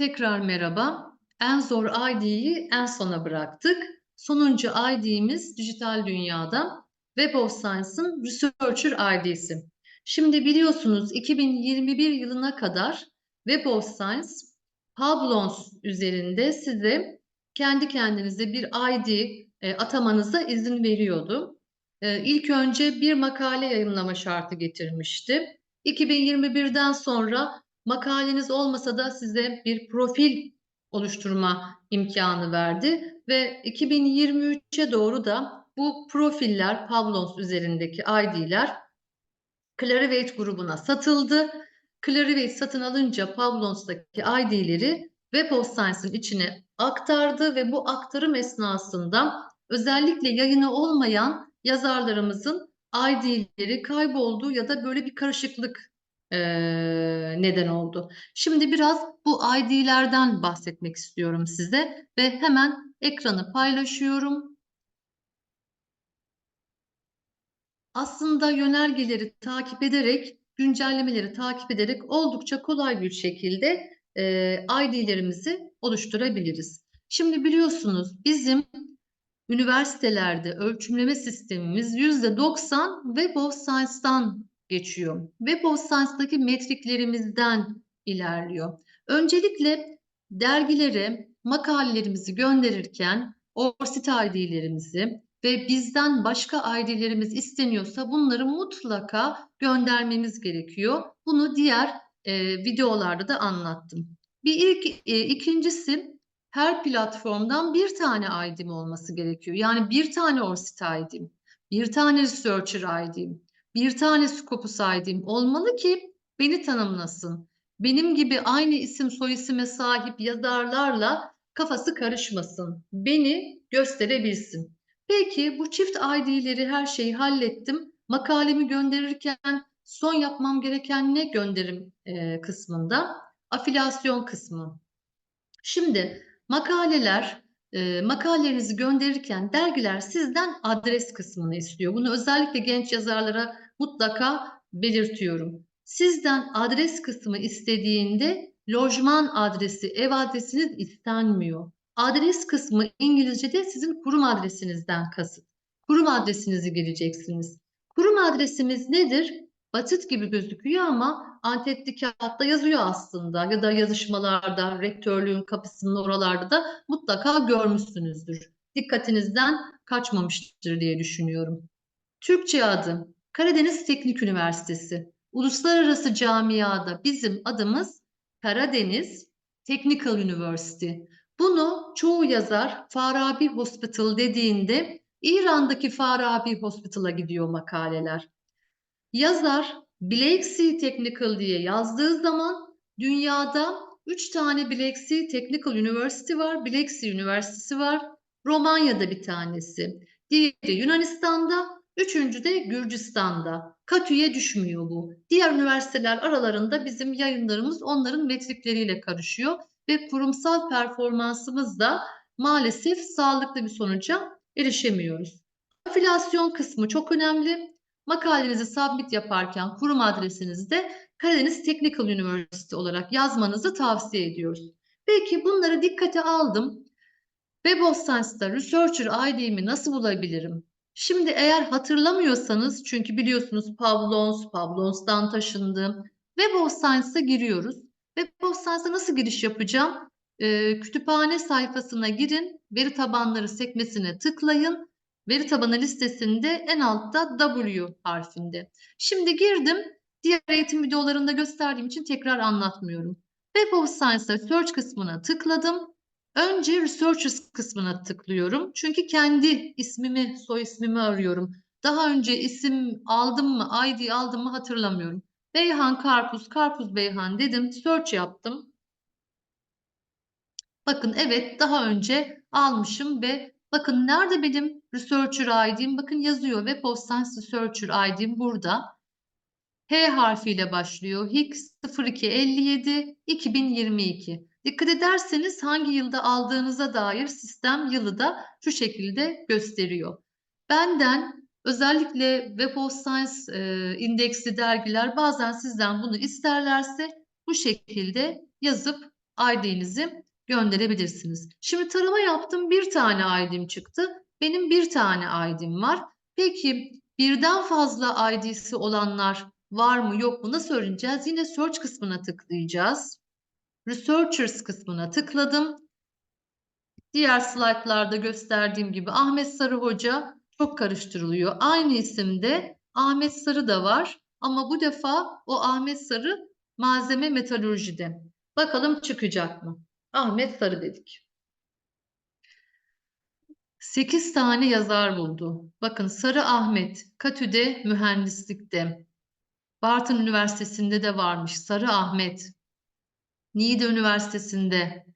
Tekrar merhaba. En zor ID'yi en sona bıraktık. Sonuncu ID'miz dijital dünyada Web of Science'ın Researcher ID'si. Şimdi biliyorsunuz 2021 yılına kadar Web of Science Pablons üzerinde size kendi kendinize bir ID e, atamanıza izin veriyordu. E, ilk önce bir makale yayınlama şartı getirmişti. 2021'den sonra makaleniz olmasa da size bir profil oluşturma imkanı verdi ve 2023'e doğru da bu profiller Pavlons üzerindeki ID'ler Clarivate grubuna satıldı. Clarivate satın alınca Pavlons'taki ID'leri Web of Science'ın içine aktardı ve bu aktarım esnasında özellikle yayını olmayan yazarlarımızın ID'leri kayboldu ya da böyle bir karışıklık e, neden oldu. Şimdi biraz bu ID'lerden bahsetmek istiyorum size ve hemen ekranı paylaşıyorum. Aslında yönergeleri takip ederek, güncellemeleri takip ederek oldukça kolay bir şekilde e, ID'lerimizi oluşturabiliriz. Şimdi biliyorsunuz bizim üniversitelerde ölçümleme sistemimiz %90 Web of Science'dan geçiyor. Web of Science'daki metriklerimizden ilerliyor. Öncelikle dergilere makalelerimizi gönderirken ORCID ID'lerimizi ve bizden başka ID'lerimiz isteniyorsa bunları mutlaka göndermemiz gerekiyor. Bunu diğer e, videolarda da anlattım. Bir ilk, e, ikincisi her platformdan bir tane ID'm olması gerekiyor. Yani bir tane ORCID ID'm, bir tane Researcher ID'm, bir tane Scopus ID'm olmalı ki beni tanımlasın. Benim gibi aynı isim soyisime sahip yazarlarla kafası karışmasın. Beni gösterebilsin. Peki bu çift ID'leri her şeyi hallettim. Makalemi gönderirken son yapmam gereken ne gönderim e, kısmında? Afilasyon kısmı. Şimdi makaleler, e, makalelerinizi gönderirken dergiler sizden adres kısmını istiyor. Bunu özellikle genç yazarlara mutlaka belirtiyorum. Sizden adres kısmı istediğinde lojman adresi, ev adresiniz istenmiyor. Adres kısmı İngilizce'de sizin kurum adresinizden kasıt. Kurum adresinizi gireceksiniz. Kurum adresimiz nedir? Basit gibi gözüküyor ama antetli kağıtta yazıyor aslında ya da yazışmalarda, rektörlüğün kapısının oralarda da mutlaka görmüşsünüzdür. Dikkatinizden kaçmamıştır diye düşünüyorum. Türkçe adı Karadeniz Teknik Üniversitesi. Uluslararası camiada bizim adımız Karadeniz Technical University. Bunu çoğu yazar Farabi Hospital dediğinde İran'daki Farabi Hospital'a gidiyor makaleler. Yazar Blacksea Technical diye yazdığı zaman dünyada 3 tane Blacksea Technical University var. Blacksea Üniversitesi var. Romanya'da bir tanesi. Diğeri Yunanistan'da, üçüncü de Gürcistan'da. Katü'ye düşmüyor bu. Diğer üniversiteler aralarında bizim yayınlarımız onların metrikleriyle karışıyor ve kurumsal performansımız da maalesef sağlıklı bir sonuca erişemiyoruz. Afiliasyon kısmı çok önemli. Makalenizi submit yaparken kurum adresinizde Karadeniz Technical University olarak yazmanızı tavsiye ediyoruz. Peki bunları dikkate aldım. Web of Science'da Researcher ID'mi nasıl bulabilirim? Şimdi eğer hatırlamıyorsanız çünkü biliyorsunuz Pavlons, Pavlons'tan taşındım. Web of Science'a giriyoruz. Web of Science'a nasıl giriş yapacağım? Ee, kütüphane sayfasına girin, veri tabanları sekmesine tıklayın. Veri tabanı listesinde en altta W harfinde. Şimdi girdim. Diğer eğitim videolarında gösterdiğim için tekrar anlatmıyorum. Web of Science'a Search kısmına tıkladım. Önce Researchers kısmına tıklıyorum. Çünkü kendi ismimi, soy ismimi arıyorum. Daha önce isim aldım mı, ID aldım mı hatırlamıyorum. Beyhan Karpuz, Karpuz Beyhan dedim. Search yaptım. Bakın evet daha önce almışım ve bakın nerede benim Researcher ID'm? Bakın yazıyor Web of Science Researcher ID'm burada. H harfiyle başlıyor. Higgs 0257 2022. Dikkat ederseniz hangi yılda aldığınıza dair sistem yılı da şu şekilde gösteriyor. Benden özellikle Web of Science e, indeksli dergiler bazen sizden bunu isterlerse bu şekilde yazıp ID'nizi gönderebilirsiniz. Şimdi tarama yaptım. Bir tane ID'm çıktı. Benim bir tane ID'm var. Peki birden fazla ID'si olanlar var mı yok mu nasıl öğreneceğiz? Yine search kısmına tıklayacağız. Researchers kısmına tıkladım. Diğer slaytlarda gösterdiğim gibi Ahmet Sarı Hoca çok karıştırılıyor. Aynı isimde Ahmet Sarı da var ama bu defa o Ahmet Sarı malzeme metalurjide. Bakalım çıkacak mı? Ahmet Sarı dedik. 8 tane yazar buldu. Bakın Sarı Ahmet, Katü'de mühendislikte. Bartın Üniversitesi'nde de varmış Sarı Ahmet. Niğde Üniversitesi'nde.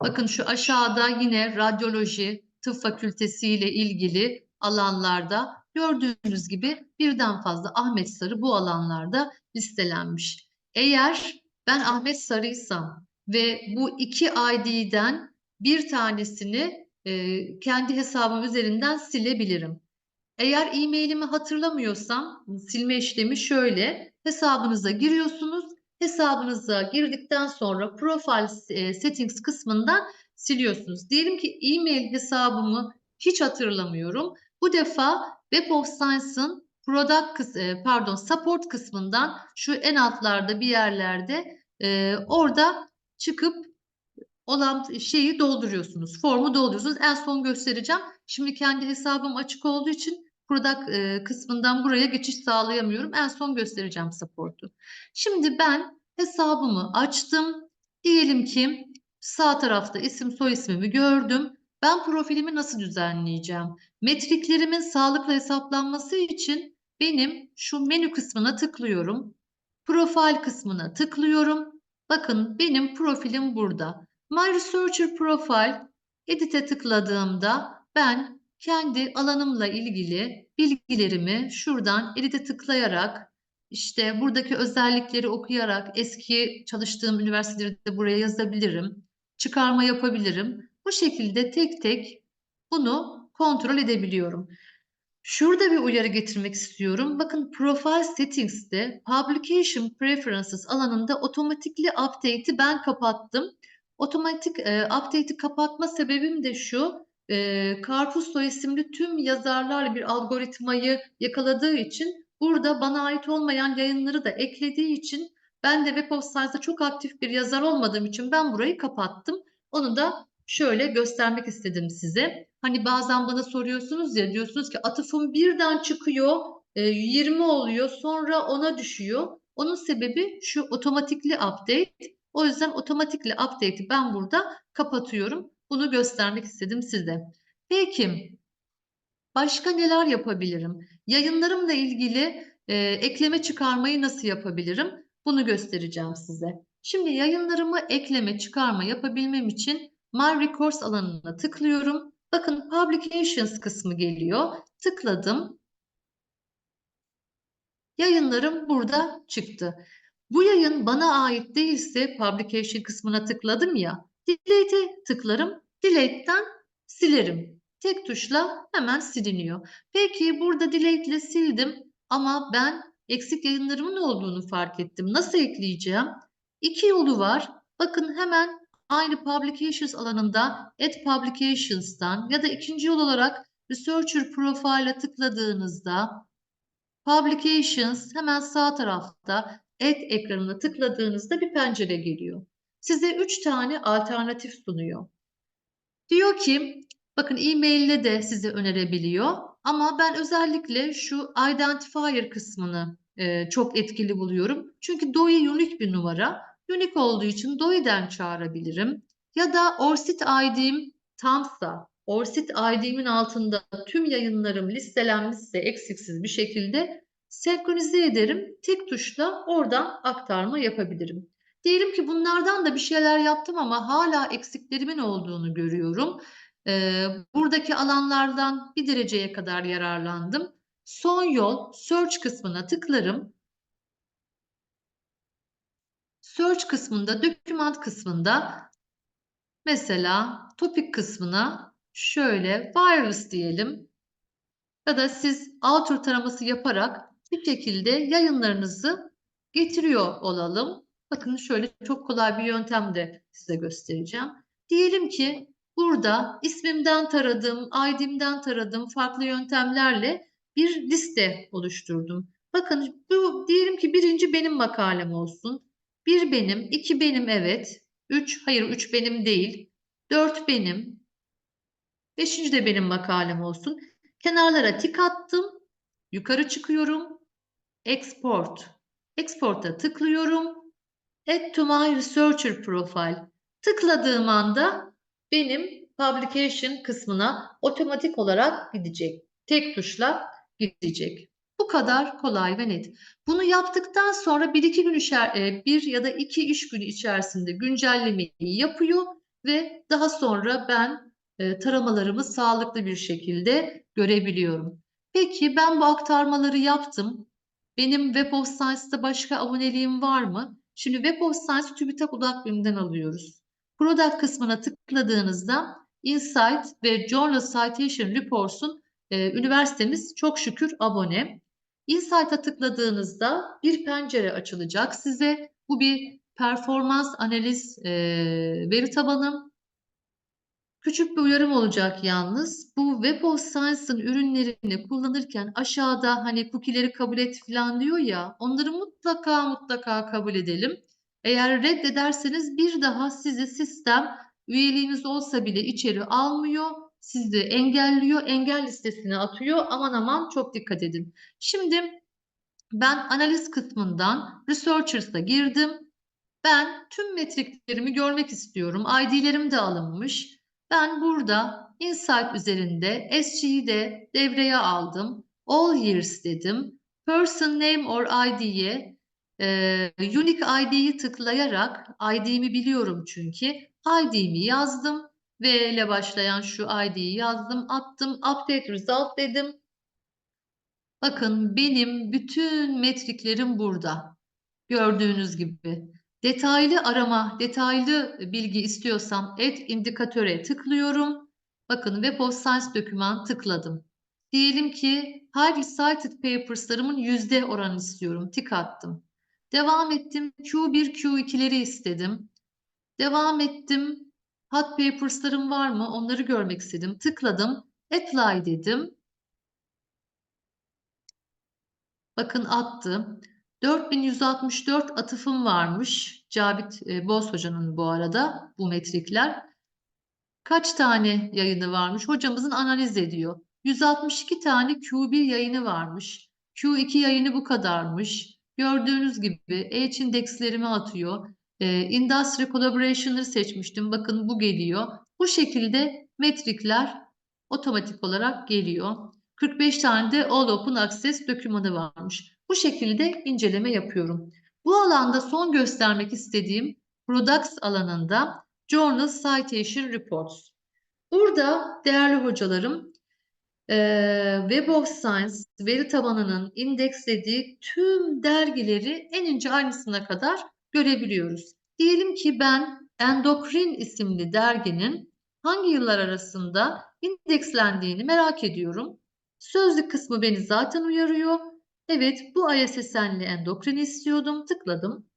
Bakın şu aşağıda yine radyoloji, tıp fakültesi ile ilgili alanlarda gördüğünüz gibi birden fazla Ahmet Sarı bu alanlarda listelenmiş. Eğer ben Ahmet Sarıysam ve bu iki ID'den bir tanesini e, kendi hesabım üzerinden silebilirim. Eğer e-mailimi hatırlamıyorsam silme işlemi şöyle. Hesabınıza giriyorsunuz. Hesabınıza girdikten sonra profile e, settings kısmından siliyorsunuz. Diyelim ki e-mail hesabımı hiç hatırlamıyorum. Bu defa Web of Science'ın product e, pardon support kısmından şu en altlarda bir yerlerde e, orada çıkıp olan şeyi dolduruyorsunuz. Formu dolduruyorsunuz. En son göstereceğim. Şimdi kendi hesabım açık olduğu için product e, kısmından buraya geçiş sağlayamıyorum. En son göstereceğim support'u. Şimdi ben hesabımı açtım. Diyelim ki sağ tarafta isim soy ismimi gördüm. Ben profilimi nasıl düzenleyeceğim? Metriklerimin sağlıklı hesaplanması için benim şu menü kısmına tıklıyorum. Profil kısmına tıklıyorum. Bakın benim profilim burada. My Researcher Profile Edit'e tıkladığımda ben kendi alanımla ilgili bilgilerimi şuradan Edit'e tıklayarak işte buradaki özellikleri okuyarak eski çalıştığım üniversiteleri de buraya yazabilirim. Çıkarma yapabilirim. Bu şekilde tek tek bunu kontrol edebiliyorum. Şurada bir uyarı getirmek istiyorum. Bakın Profile Settings'te Publication Preferences alanında otomatikli update'i ben kapattım. Otomatik e, update'i kapatma sebebim de şu. E, Carpusto isimli tüm yazarlarla bir algoritmayı yakaladığı için burada bana ait olmayan yayınları da eklediği için ben de Web of Science'da çok aktif bir yazar olmadığım için ben burayı kapattım. Onu da şöyle göstermek istedim size. Hani bazen bana soruyorsunuz ya diyorsunuz ki atıfım birden çıkıyor 20 oluyor sonra ona düşüyor. Onun sebebi şu otomatikli update. O yüzden otomatikli update'i ben burada kapatıyorum. Bunu göstermek istedim size. Peki başka neler yapabilirim? Yayınlarımla ilgili e, ekleme çıkarmayı nasıl yapabilirim? Bunu göstereceğim size. Şimdi yayınlarımı ekleme çıkarma yapabilmem için My Records alanına tıklıyorum. Bakın Publications kısmı geliyor. Tıkladım. Yayınlarım burada çıktı. Bu yayın bana ait değilse Publication kısmına tıkladım ya. Delete'e tıklarım. Delete'den silerim. Tek tuşla hemen siliniyor. Peki burada delete ile sildim ama ben eksik yayınlarımın olduğunu fark ettim. Nasıl ekleyeceğim? İki yolu var. Bakın hemen aynı Publications alanında Add Publications'tan ya da ikinci yol olarak Researcher Profile'a tıkladığınızda Publications hemen sağ tarafta Add ekranına tıkladığınızda bir pencere geliyor. Size 3 tane alternatif sunuyor. Diyor ki bakın e-mail'le de size önerebiliyor ama ben özellikle şu Identifier kısmını e, çok etkili buluyorum. Çünkü DOI unik bir numara. Unique olduğu için DOI'den çağırabilirim. Ya da ORCID ID'm tamsa, ORCID ID'min altında tüm yayınlarım listelenmişse eksiksiz bir şekilde senkronize ederim. Tek tuşla oradan aktarma yapabilirim. Diyelim ki bunlardan da bir şeyler yaptım ama hala eksiklerimin olduğunu görüyorum. Ee, buradaki alanlardan bir dereceye kadar yararlandım. Son yol search kısmına tıklarım. Search kısmında, document kısmında mesela topic kısmına şöyle virus diyelim. Ya da siz author taraması yaparak bir şekilde yayınlarınızı getiriyor olalım. Bakın şöyle çok kolay bir yöntem de size göstereceğim. Diyelim ki burada ismimden taradım, ID'mden taradım farklı yöntemlerle bir liste oluşturdum. Bakın bu diyelim ki birinci benim makalem olsun. Bir benim, iki benim evet. Üç, hayır üç benim değil. Dört benim. Beşinci de benim makalem olsun. Kenarlara tik attım. Yukarı çıkıyorum. Export. Export'a tıklıyorum. Add to my researcher profile. Tıkladığım anda benim publication kısmına otomatik olarak gidecek. Tek tuşla gidecek. Bu kadar kolay ve net. Bunu yaptıktan sonra bir iki gün içer, e, bir ya da iki iş günü içerisinde güncellemeyi yapıyor ve daha sonra ben e, taramalarımı sağlıklı bir şekilde görebiliyorum. Peki ben bu aktarmaları yaptım. Benim Web of Science'da başka aboneliğim var mı? Şimdi Web of Science TÜBİTAK Odak Bilim'den alıyoruz. Product kısmına tıkladığınızda Insight ve Journal Citation Reports'un e, üniversitemiz çok şükür abone. Insight'a tıkladığınızda bir pencere açılacak size. Bu bir performans analiz e, veri tabanı. Küçük bir uyarım olacak yalnız. Bu Web of Science'ın ürünlerini kullanırken aşağıda hani cookie'leri kabul et falan diyor ya onları mutlaka mutlaka kabul edelim. Eğer reddederseniz bir daha sizi sistem üyeliğiniz olsa bile içeri almıyor. Sizi engelliyor, engel listesine atıyor. Aman aman çok dikkat edin. Şimdi ben analiz kısmından Researchers'a girdim. Ben tüm metriklerimi görmek istiyorum. ID'lerim de alınmış. Ben burada Insight üzerinde SG'yi de devreye aldım. All years dedim. Person name or ID'ye e, unique ID'yi tıklayarak ID'mi biliyorum çünkü. ID'mi yazdım. V ile başlayan şu ID'yi yazdım. Attım. Update result dedim. Bakın benim bütün metriklerim burada. Gördüğünüz gibi. Detaylı arama, detaylı bilgi istiyorsam Add indikatöre tıklıyorum. Bakın Web of Science doküman tıkladım. Diyelim ki highly cited papers'larımın yüzde oranı istiyorum. Tik attım. Devam ettim. Q1, Q2'leri istedim. Devam ettim. Hot papers'larım var mı? Onları görmek istedim. Tıkladım. Apply dedim. Bakın attı. 4164 atıfım varmış. Cavit e, Boz Hoca'nın bu arada bu metrikler. Kaç tane yayını varmış? Hocamızın analiz ediyor. 162 tane Q1 yayını varmış. Q2 yayını bu kadarmış. Gördüğünüz gibi H indekslerimi atıyor. E, Industry Collaboration'ları seçmiştim. Bakın bu geliyor. Bu şekilde metrikler otomatik olarak geliyor. 45 tane de All Open Access dokümanı varmış. Bu şekilde inceleme yapıyorum. Bu alanda son göstermek istediğim Products alanında Journal Citation Reports. Burada değerli hocalarım Web of Science veri tabanının indekslediği tüm dergileri en ince ayrıntısına kadar görebiliyoruz. Diyelim ki ben Endokrin isimli derginin hangi yıllar arasında indekslendiğini merak ediyorum. Sözlük kısmı beni zaten uyarıyor. Evet bu ISSN'li endokrin istiyordum. Tıkladım.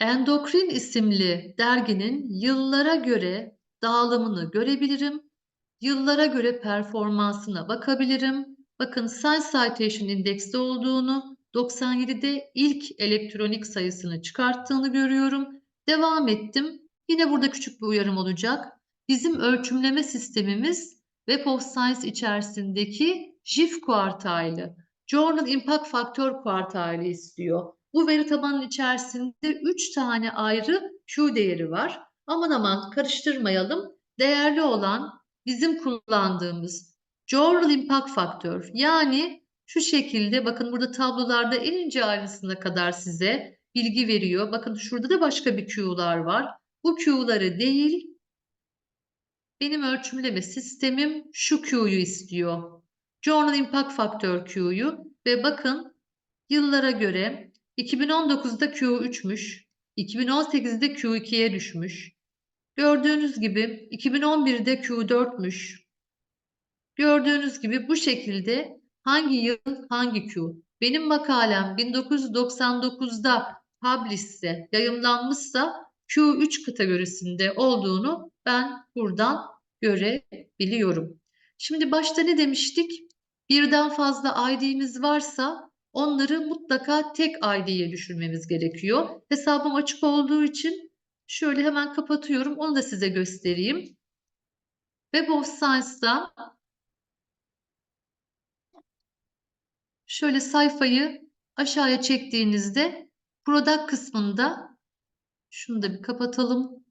Endokrin isimli derginin yıllara göre dağılımını görebilirim. Yıllara göre performansına bakabilirim. Bakın Science Citation Index'te olduğunu, 97'de ilk elektronik sayısını çıkarttığını görüyorum. Devam ettim. Yine burada küçük bir uyarım olacak. Bizim ölçümleme sistemimiz Web of Science içerisindeki JIF kuartaylı, Journal Impact Factor kuartaylı istiyor. Bu veri tabanının içerisinde 3 tane ayrı Q değeri var. Aman aman karıştırmayalım. Değerli olan bizim kullandığımız Journal Impact Factor yani şu şekilde bakın burada tablolarda en ince ayrıntısına kadar size bilgi veriyor. Bakın şurada da başka bir Q'lar var. Bu Q'ları değil benim ölçümleme sistemim şu Q'yu istiyor. Journal Impact Factor Q'yu ve bakın yıllara göre 2019'da Q3'müş, 2018'de Q2'ye düşmüş. Gördüğünüz gibi 2011'de Q4'müş. Gördüğünüz gibi bu şekilde hangi yıl, hangi Q? Benim makalem 1999'da publish'se, yayımlanmışsa Q3 kategorisinde olduğunu ben buradan görebiliyorum. Şimdi başta ne demiştik? Birden fazla ID'miz varsa onları mutlaka tek ID'ye düşürmemiz gerekiyor. Hesabım açık olduğu için şöyle hemen kapatıyorum. Onu da size göstereyim. Web of Science'da şöyle sayfayı aşağıya çektiğinizde product kısmında şunu da bir kapatalım.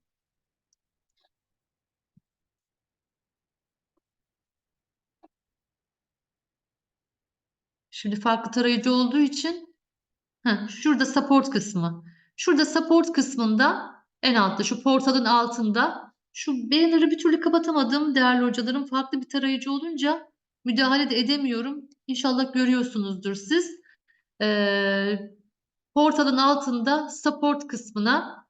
Şimdi farklı tarayıcı olduğu için heh, şurada support kısmı. Şurada support kısmında en altta şu portalın altında şu banner'ı bir türlü kapatamadım değerli hocalarım. Farklı bir tarayıcı olunca müdahale de edemiyorum. İnşallah görüyorsunuzdur siz. Ee, portalın altında support kısmına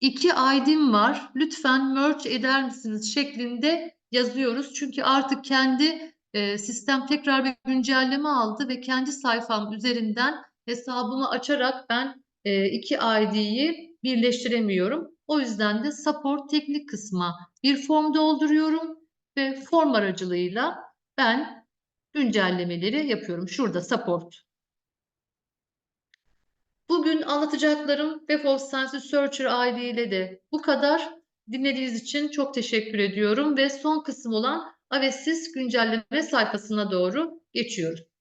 iki ID'm var. Lütfen merge eder misiniz şeklinde yazıyoruz. Çünkü artık kendi e, sistem tekrar bir güncelleme aldı ve kendi sayfam üzerinden hesabımı açarak ben e, iki ID'yi birleştiremiyorum. O yüzden de support teknik kısma bir form dolduruyorum ve form aracılığıyla ben güncellemeleri yapıyorum. Şurada support. Bugün anlatacaklarım Web of Science Searcher ID ile de bu kadar. Dinlediğiniz için çok teşekkür ediyorum ve son kısım olan Avesis güncelleme sayfasına doğru geçiyoruz.